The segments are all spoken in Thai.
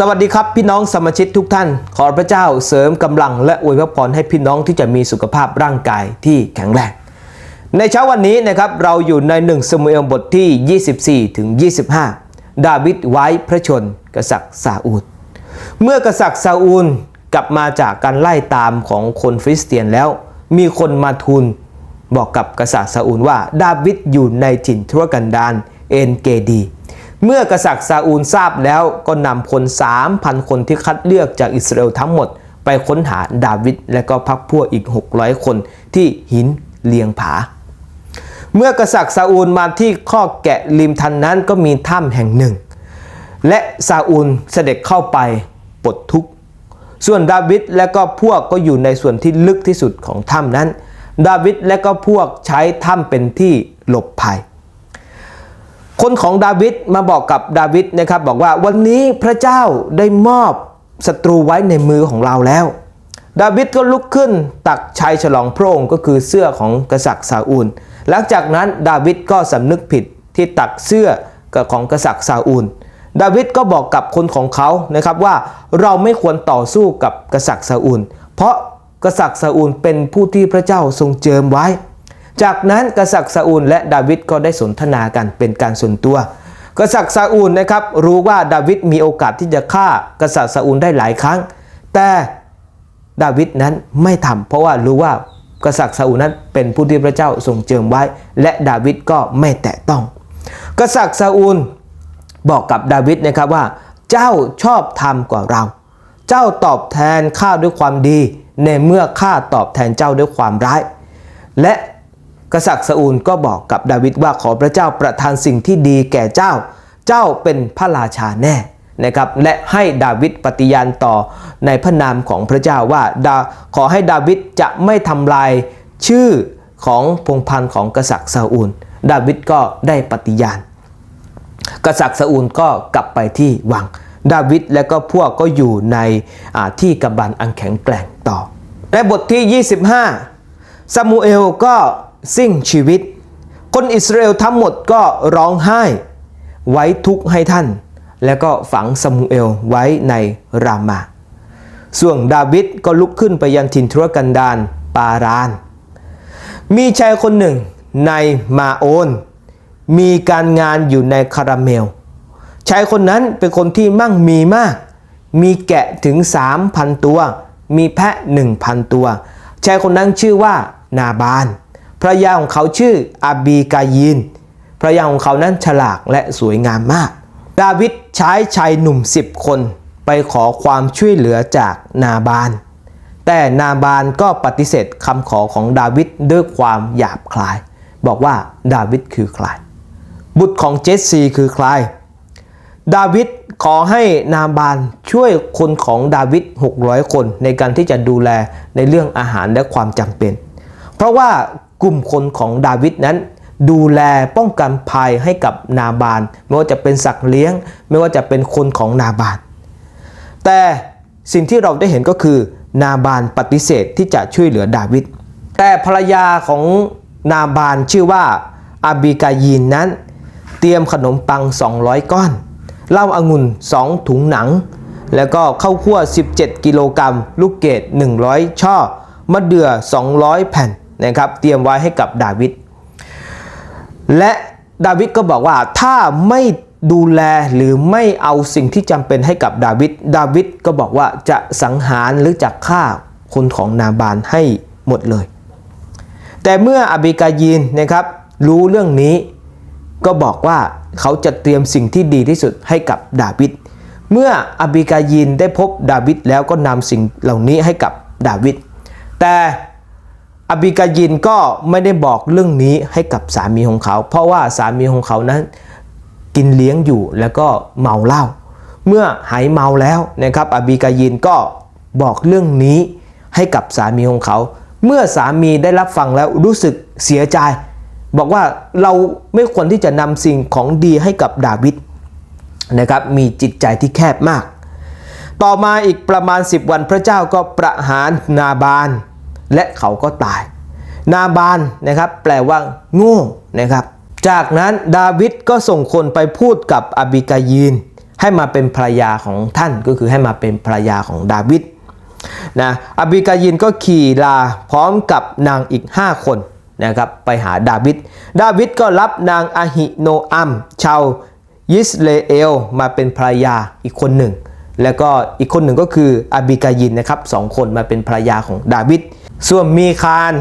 สวัสดีครับพี่น้องสมาชิกทุกท่าน ขอพระเจ้าเสริมกำลังและอวยพรให้พี่น้องที่จะมีสุขภาพร่างกายที่แข็งแรงในเช้าวันนี้นะครับเราอยู่ในหนึ่งสมุเอลบทที่ 24 ถึง 25 ดาวิดไว้พระชนกษัตริย์ซาอูลเมื่อกษัตริย์ซาอูลกลับมาจากการไล่ตามของคนฟิลิสเตียนแล้ว มีคนมาทูลบอกกับกษัตริย์ซาอูลว่า ดาวิดอยู่ในถิ่นทุรกันดารเอ็นเกดี เมื่อกษัตริย์ซาอูลทราบแล้วก็นำคน 3,000 คนที่คัดเลือกจากอิสราเอลทั้งหมด ไปค้นหาดาวิดและก็พักพวกอีก 600 คนที่หินเลียงผา เมื่อกษัตริย์ซาอูลมาที่ข้อแกะริมทันนั้นก็มีถ้ำแห่งหนึ่ง และซาอูลเสด็จเข้าไปปลดทุกข์ ส่วนดาวิดและก็พวกก็อยู่ในส่วนที่ลึกที่สุดของถ้ำนั้น ดาวิดและก็พวกใช้ถ้ำเป็นที่หลบภัย คนของดาวิดมาบอกกับดาวิดนะครับบอกว่าวันนี้พระเจ้าได้มอบศัตรูไว้ในมือของเราแล้ว ดาวิดก็ลุกขึ้นตักชัยฉลองพระองค์ก็คือเสื้อของกษัตริย์ซาอูล หลังจากนั้นดาวิดก็สำนึกผิดที่ตักเสื้อของกษัตริย์ซาอูล ดาวิดก็บอกกับคนของเขานะครับว่าเราไม่ควรต่อสู้กับกษัตริย์ซาอูล เพราะกษัตริย์ซาอูลเป็นผู้ที่พระเจ้าทรงเจิมไว้ จากนั้นกษัตริย์ซาอูลและดาวิดก็ได้สนทนากันเป็นการส่วนตัว กษัตริย์ซาอูลนะครับรู้ว่าดาวิดมีโอกาสที่จะฆ่ากษัตริย์ซาอูลได้หลายครั้ง แต่ดาวิดนั้นไม่ทำเพราะว่ารู้ว่ากษัตริย์ซาอูลนั้นเป็นผู้ที่พระเจ้าทรงเจิมไว้ และดาวิดก็ไม่แตะต้อง กษัตริย์ซาอูลบอกกับดาวิดนะครับว่า เจ้าชอบธรรมกว่าเรา เจ้าตอบแทนข้าด้วยความดี ในเมื่อข้าตอบแทนเจ้าด้วยความร้าย และ กษัตริย์ซาอูลก็บอกกับดาวิดว่าขอพระเจ้าประทานสิ่งที่ดีแก่เจ้า เจ้าเป็นพระราชาแน่นะครับและให้ดาวิดปฏิญาณต่อในพระนามของพระเจ้าว่าดาขอให้ดาวิดจะไม่ทำลายชื่อของพงพันธ์ของกษัตริย์ซาอูล ดาวิดก็ได้ปฏิญาณ กษัตริย์ซาอูลก็กลับไปที่วัง ดาวิดและก็พวกก็อยู่ในที่กำบันอันแข็งแกร่งต่อ ในบทที่ 25ซามูเอลก็ สิ้นชีวิต คนอิสราเอลทั้งหมดก็ร้องไห้ ไว้ทุกข์ให้ท่าน แล้วก็ฝังซามูเอลไว้ในรามา ส่วนดาวิดก็ลุกขึ้นไปยังถิ่นทุรกันดารปาราน มีชายคนหนึ่งในมาโอน มีการงานอยู่ในคาราเมล ชายคนนั้นเป็นคนที่มั่งมีมาก มีแกะถึง 3,000 ตัว มีแพะ 1,000 ตัว ชายคนนั้นชื่อว่านาบาน รรยาของเขาชื่ออาบีกายินภรรยาของเขานั้นฉลาดและสวยงามมาก ดาวิดใช้ชายหนุ่ม 10 คนไปขอความช่วยเหลือจากนาบาน แต่นาบานก็ปฏิเสธคำขอของดาวิดด้วยความหยาบคลาย บอกว่าดาวิดคือใคร บุตรของเจสซีคือใคร ดาวิดขอให้นาบานช่วยคนของดาวิด600 คนในการที่จะดูแลในเรื่องอาหารและความจำเป็น เพราะว่า กลุ่มคนของดาวิดนั้น ดูแลป้องกันภัยให้กับนาบาน ไม่ว่าจะเป็นสัตว์เลี้ยง ไม่ว่าจะเป็นคนของนาบาน แต่สิ่งที่เราได้เห็นก็คือ นาบานปฏิเสธที่จะช่วยเหลือดาวิดแต่ภรรยาของนาบานชื่อว่าอาบิกายีนนั้น เตรียมขนมปัง 200 ก้อนเหล้าอางุ่น 2 ถุงหนัง แล้วก็ข้าวคั่ว 17 กิโลกรัม ลูกเกด100 ช่อ มะเดื่อ 200 แผ่น นะครับเตรียมไว้ให้กับดาวิดและดาวิดก็บอกว่าถ้าไม่ดูแลหรือไม่เอาสิ่งที่จำเป็นให้กับดาวิดดาวิดก็บอกว่าจะสังหารหรือจะฆ่าคนของนาบานให้หมดเลย แต่เมื่ออบิกายีนนะครับรู้เรื่องนี้ก็บอกว่าเขาจะเตรียมสิ่งที่ดีที่สุดให้กับดาวิดเมื่ออบิกายินได้พบดาวิดแล้วก็นำสิ่งเหล่านี้ให้กับดาวิดแต่ อบิกายินก็ไม่ได้บอกเรื่องนี้ให้กับสามีของเขา เพราะว่าสามีของเขานั้นกินเลี้ยงอยู่แล้วก็เมาเหล้าเมื่อหายเมาแล้วนะครับอบิกายินก็บอกเรื่องนี้ให้กับสามีของเขา เมื่อสามีได้รับฟังแล้วรู้สึกเสียใจ บอกว่าเราไม่ควรที่จะนำสิ่งของดีให้กับดาวิดนะครับมีจิตใจที่แคบมาก ต่อมาอีกประมาณ 10 วันพระเจ้าก็ประหารนาบาน และเขาก็ตาย นาบานนะครับแปลว่าโง่นะครับ จากนั้นดาวิดก็ส่งคนไปพูดกับอบิกายีน ให้มาเป็นภรรยาของท่านก็คือให้มาเป็นภรรยาของดาวิดนะอบิกายินก็ขี่ลาพร้อมกับนางอีก 5 คนนะครับไปหาดาวิด ดาวิดก็รับนางอาหิโนอัมชาวยิสเลเอลมาเป็นภรรยาอีกคนหนึ่ง แล้วก็อีกคนหนึ่งก็คืออบิกายินนะครับสองคนมาเป็นภรรยาของดาวิด ส่วนมีคาน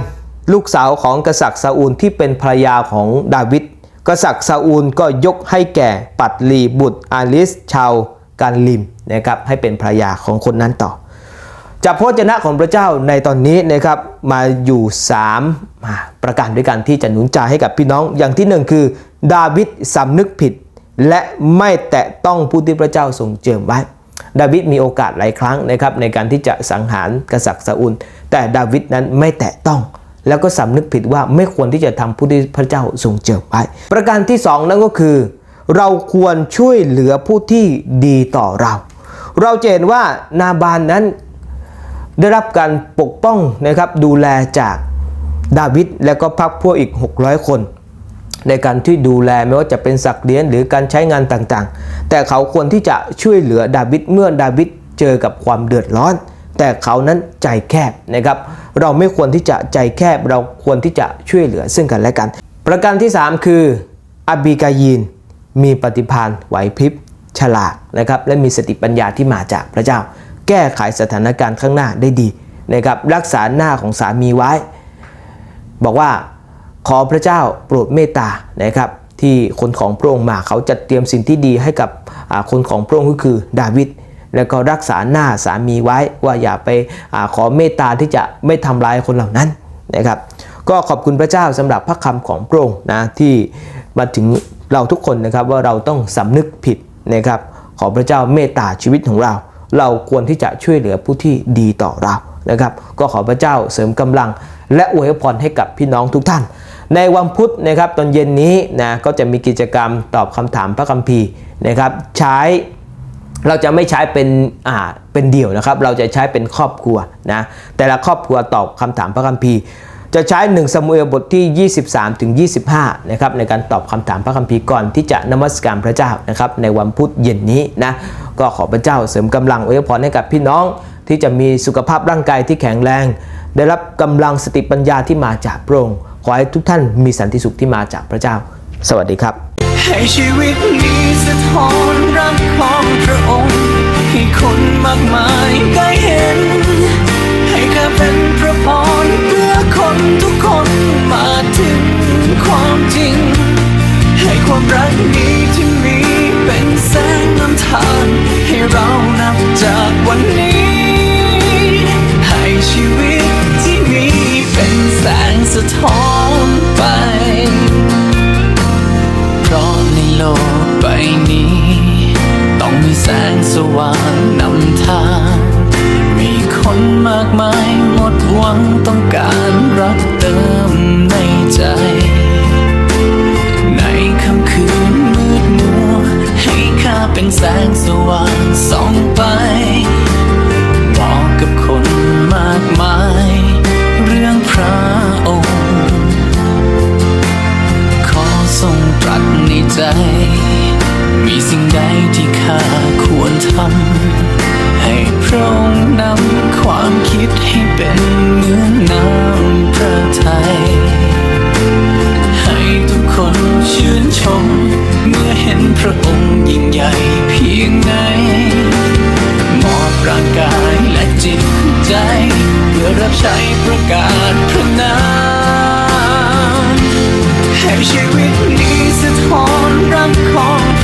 ลูกสาวของกษัตริย์ซาอูลที่เป็นภรรยาของดาวิดกษัตริย์ซาอูลก็ยกให้แก่ปัตลีบุตรอาลิสชาวการลิมนะครับให้เป็นภรรยาของคนนั้นต่อจากพระวจนะของพระเจ้าในตอนนี้นะครับมาอยู่3อ่าประการด้วยกันที่จะหนุนใจให้กับพี่น้องอย่างที่หนึ่งคือ ดาวิดสำนึกผิด และไม่แตะต้องผู้ที่พระเจ้าทรงเจิมไว้ ดาวิดมีโอกาสหลายครั้งนะครับในการที่จะสังหารกษัตริย์ซาอุล แต่ดาวิดนั้นไม่แตะต้อง แล้วก็สำนึกผิดว่าไม่ควรที่จะทำผู้ที่พระเจ้าทรงเจิมไว้ประการที่สองนั่นก็คือ เราควรช่วยเหลือผู้ที่ดีต่อเรา เราจะเห็นว่านาบานนั้นได้รับการปกป้องนะครับดูแลจากดาวิดและก็พรรคพวกอีก 600 คน ในการที่ดูแลไม่ว่าจะเป็นสักเลี้ยงหรือการใช้งานต่างๆ แต่เขาควรที่จะช่วยเหลือดาวิดเมื่อดาวิดเจอกับความเดือดร้อน แต่เขานั้นใจแคบนะครับ เราไม่ควรที่จะใจแคบเราควรที่จะช่วยเหลือซึ่งกันและกัน ประการที่ 3 คืออบิกายีน มีปฏิภาณไหวพริบฉลาดนะครับและมีสติปัญญาที่มาจากพระเจ้า แก้ไขสถานการณ์ข้างหน้าได้ดีนะครับรักษาหน้าของสามีไว้ บอกว่า ขอพระเจ้าโปรดเมตตานะครับที่คนของพระองค์มาเขาจะเตรียมสิ่งที่ดีให้กับคนของพระองค์ก็คือดาวิดแล้วก็รักษาหน้าสามีไว้ว่าอย่าไปอขอเมตตาที่จะไม่ทำร้ายคนเหล่านั้นนะครับ ก็ขอบคุณพระเจ้าสำหรับพระคำของพระองค์นะที่มาถึงเราทุกคนนะครับว่าเราต้องสำนึกผิดนะครับ ขอพระเจ้าเมตตาชีวิตของเรา เราควรที่จะช่วยเหลือผู้ที่ดีต่อเรานะครับ ก็ขอพระเจ้าเสริมกำลังและอวยพรให้กับพี่น้องทุกท่าน ในวันพุธนะครับตอนเย็นนี้นะก็จะมีกิจกรรมตอบคำถามพระคัมภีร์นะครับ ใช้เราจะไม่ใช้เป็นอ่าเป็นเดี่ยวนะครับ เราจะใช้เป็นครอบครัวนะแต่ละครอบครัวตอบคำถามพระคัมภีร์ จะใช้1ซามูเอลบทที่ 23ถึง25นะครับในการตอบคำถามพระคัมภีร์ก่อนที่จะนมัสการพระเจ้านะครับในวันพุธเย็นนี้นะก็ขอพระเจ้าเสริมกำลังอวยพรให้กับพี่น้องที่จะมีสุขภาพร่างกายที่แข็งแรง ได้รับกำลังสติปัญญาที่มาจากพระองค์ ขอให้ทุกท่านมีสันติสุขที่มาจากพระเจ้า สวัสดีครับ ให้ชีวิตนี้สะท้อนรักของพระองค์ให้คนมากมายได้เห็น ให้ข้าเป็นพระพรเพื่อคนทุกคนมาถึงความจริง ให้ความรักนี้ที่มีเป็นแส มากมายหมดหวังต้องการรักเติมในใจ ในค่ำคืนมืดมัว ให้ข้าเป็นแสงสว่างส่องไปบอกกับคนมากมาย เรื่องพระองค์ ขอทรงตรัสในใจ มีสิ่งใดที่ข้าควรทำ ให้พระองค์นำความคิดให้เป็นเหมือนน้ำพระทัยให้ทุกคนชื่นชม เมื่อเห็นพระองค์ยิ่งใหญ่เพียงไหนมอบร่างกายและจิตใจ เพื่อรับใช้ประกาศพระนามให้ชีวิตนี้สะท้อนรักของ